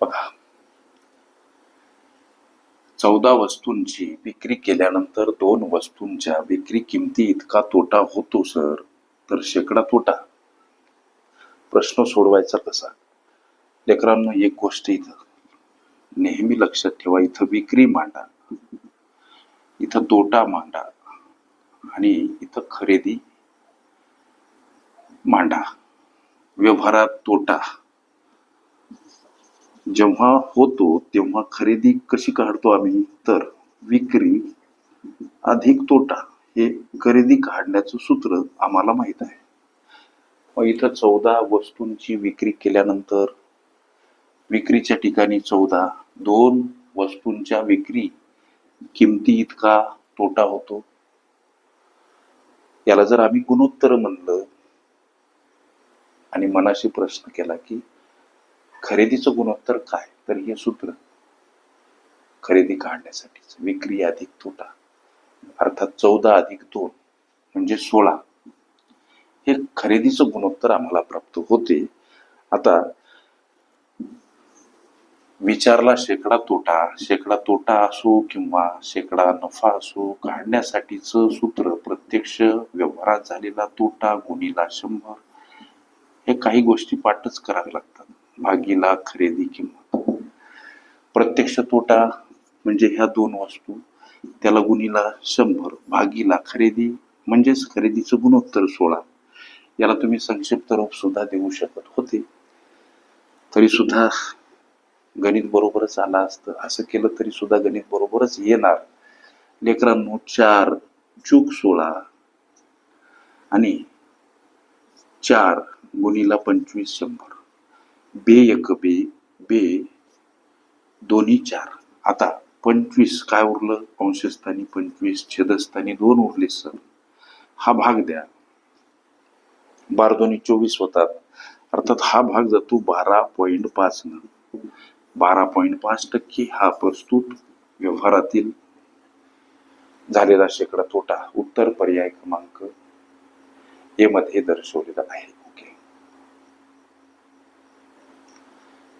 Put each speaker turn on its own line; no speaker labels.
बघा. चौदा वस्तूंची विक्री केल्यानंतर दोन वस्तूंच्या विक्री किमती इतका तोटा होतो सर. तर शेकडा तोटा. प्रश्न सोडवायचा कसा? लेकरांनो एक गोष्ट इथं. नेहमी लक्षात ठेवा इथं विक्री मांडा. इथं तोटा मांडा. आणि इथं खरेदी मांडा. व्यवहारात तोटा. जेव्हा होतो तेव्हा खरेदी कशी काढतो आम्ही? तर विक्री अधिक तोटा हे खरेदी काढण्याचं सूत्र आम्हाला माहीत आहे. मग इथं चौदा वस्तूंची विक्री केल्यानंतर विक्रीच्या ठिकाणी चौदा दोन वस्तूंच्या विक्री किमती इतका तोटा होतो. याला जर आम्ही गुणोत्तर म्हणलं आणि मनाशी प्रश्न केला की खरेदीचं गुणोत्तर काय? तर हे सूत्र. खरेदी काढण्यासाठीच. विक्री अधिक तोटा. अर्थात चौदा अधिक दोन म्हणजे सोळा. हे खरेदीचं गुणोत्तर आम्हाला प्राप्त होते. आता विचारला शेकडा तोटा शेकडा तोटा असो किंवा शेकडा नफा असो काढण्यासाठीच सूत्र प्रत्यक्ष व्यवहारात झालेला तोटा गुणीला शंभर हे काही गोष्टी पाठच कराव्या लागतात. भागीला खरेदी किंमत. प्रत्यक्ष तोटा म्हणजे ह्या दोन वस्तू. त्याला गुणीला शंभर भागीला खरेदी म्हणजेच खरेदीचं गुणोत्तर सोळा. याला तुम्ही संक्षिप्त रूप सुद्धा देऊ शकत होते. तरी सुद्धा गणित बरोबरच आला असतं. असं केलं तरी सुद्धा गणित बरोबरच येणार. लेकरांनो चार चूक सोळा. आणि चार गुणीला पंचवीस शंभर. बे एक बे बे दोन्ही चार. आता पंचवीस काय उरलं? अंशस्थानी पंचवीस छेदस्थानी दोन उरले सर. हा भाग द्या. बारा दोन्ही चोवीस होतात. अर्थात हा भाग जातो बारा पॉईंट पाच न. बारा पॉईंट पाच टक्के हा प्रस्तुत व्यवहारातील झालेला शेकडा तोटा. उत्तर पर्याय क्रमांक ए मध्ये दर्शवलेला आहे. ओके.